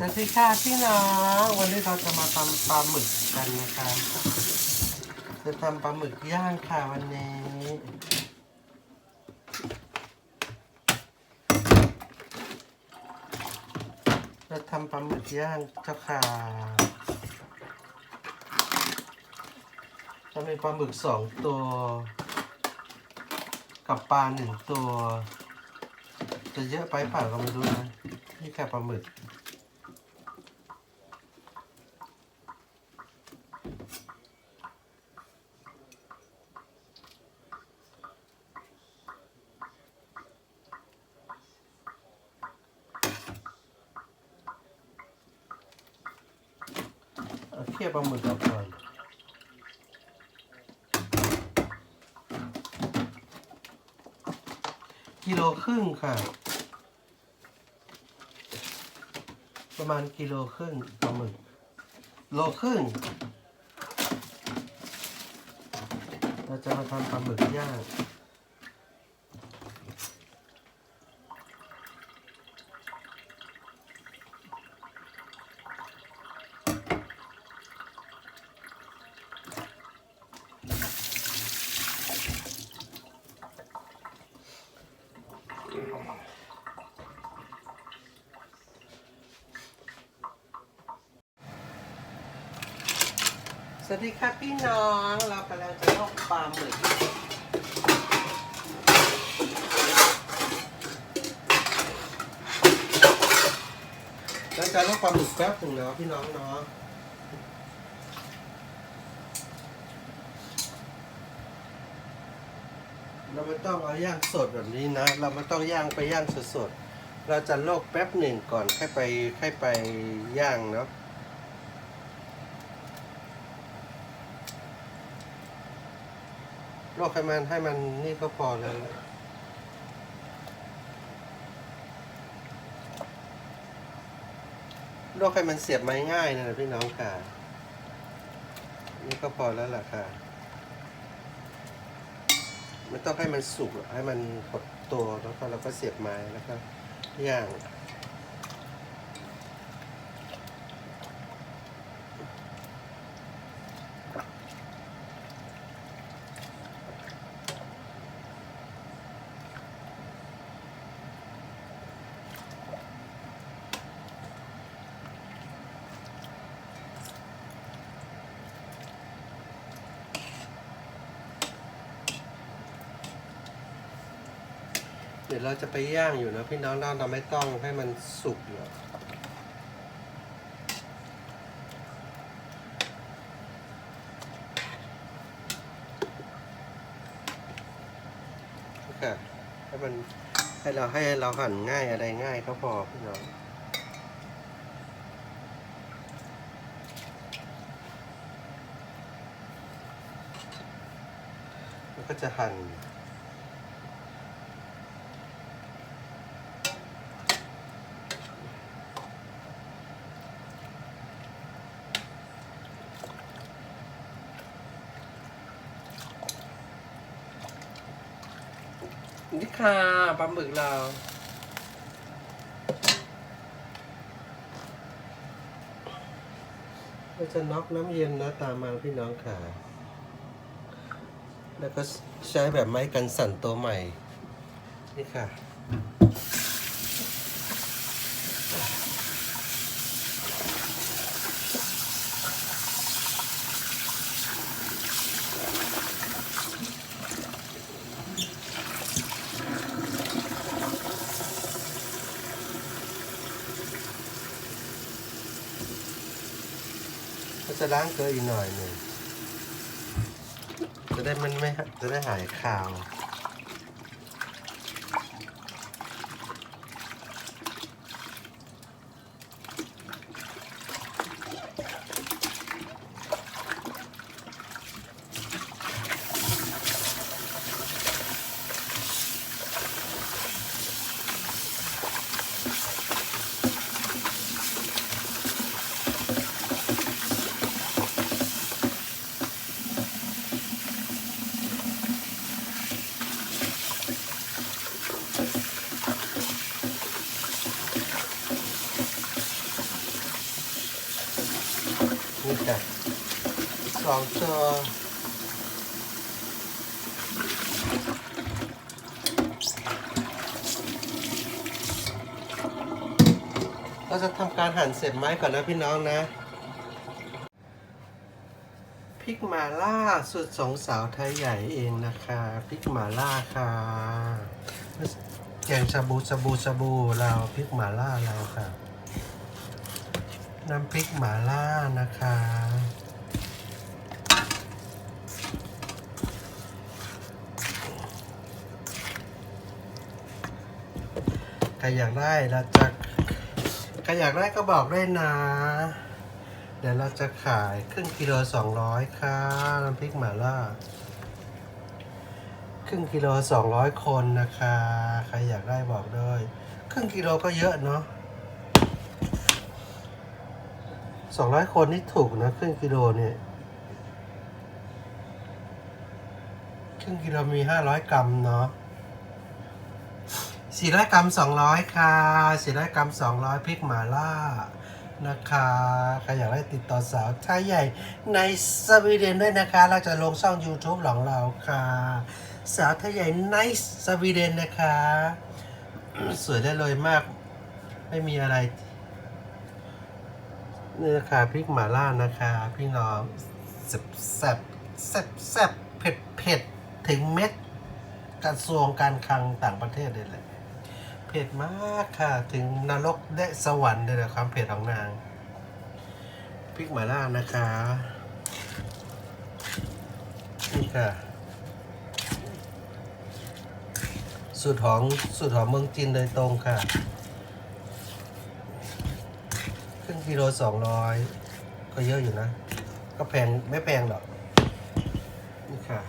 สวัสดีค่ะพี่น้องวันนี้เราจะมาทำปลาหมึกกันนะคะ จะทำปลาหมึกย่างค่ะวันนี้ จะทำปลาหมึกย่างเจ้าค่ะจะมีปลาหมึกสองตัว กับปลาหนึ่งตัว จะเยอะไปเปล่าก็ไม่รู้นะนี่แค่ปลาหมึก เอาเคี่ยวปลาหมึกออกก่อนกิโลครึ่งค่ะ ประมาณกิโลครึ่งปลาหมึกโลครึ่ง เราจะมาทำปลาหมึกย่าง สวัสดีค่ะพี่น้องเรากำลังจะลอกปลาหมึกเราจะลอกปลาหมึกแป๊บหนึ่งเนาะพี่น้องเนาะเราไม่ต้องเอาย่างสดแบบนี้นะ เราไม่ต้องย่างไปย่างสดๆเราจะลอกแป๊บหนึ่งก่อนค่อยไปค่อยไปย่างเนาะ ลอกให้มันให้มันนี่ก็พอแล้วลอกให้มันเสียบไม้ง่ายนะพี่น้องค่ะ นี่ก็พอแล้วล่ะค่ะ ไม่ต้องให้มันสุกหรอกให้มันหดตัวแล้วก็เราก็เสียบไม้แล้วก็ย่าง เดี๋ยวเราจะไปย่างอยู่นะพี่น้องเราไม่ต้องให้มันสุกหรอกค่ะให้มันให้เราให้เราหั่นง่ายอะไรง่ายก็พอพี่น้องแล้วก็จะหั่น นี่ค่ะปลาหมึกเราเราจะน็อกน้ำเย็นนะตามมาพี่น้องค่ะ แล้วก็ใช้แบบไม้กันสั่นตัวใหม่ นี่ค่ะ ก็จะล้างเกลืออีกหน่อยหนึ่งจะได้มันไม่จะได้หายคาว เแบบสองตัวเราจะทำการหั่นเสร็จไม้ก่อนนะพี่น้องนะพริกหมาล่าสุดสองสาวไทยใหญ่เองนะคะพริกหมาล่าค่ะแกงชาบูชาบูชาบูเราพริกหมาล่าเราค่ะ น้ำพริกหมาล่านะคะ ใครอยากได้เราจะใครอยากได้ก็บอกได้นะ เดี๋ยวเราจะขายครึ่งกิโลสองร้อยค่ะน้ำพริกหม่าล่าครึ่งกิโลสองร้อยคนนะคะ ใครอยากได้บอกด้วย ครึ่งกิโลก็เยอะเนาะ สองร้อยคนนี่ถูกนะครึ่งกิโลเนี่ยครึ่งกิโลมีห้าร้อยกรัมเนาะสี่ร้อยกรัมสองร้อยค่ะสี่ร้อยกรัมสองร้อยพริกหม่าล่านะคะใครอยากได้ติดต่อสาวชายใหญ่ในสวีเดนด้วยนะคะ เราจะลงช่อง YouTube ของเราค่ะ สาวไทยใหญ่ในสวีเดนนะคะ สวยได้เลยมาก ไม่มีอะไร นี่นะคะพริกหม่าล่านะคะ พี่น้องแซ่บแซ่บแซ่บเผ็ดเผ็ดถึงเม็ดกระทรวงการคลังต่างประเทศเลยแหละเผ็ดมากค่ะ ถึงนรกและสวรรค์เลยแหละความเผ็ดของนางพริกหม่าล่านะคะนี่ค่ะ สูตรของสูตรของเมืองจีนโดยตรงค่ะ กิโลสองร้อยก็เยอะอยู่นะ ก็แพงไม่แพงหรอก นี่ค่ะ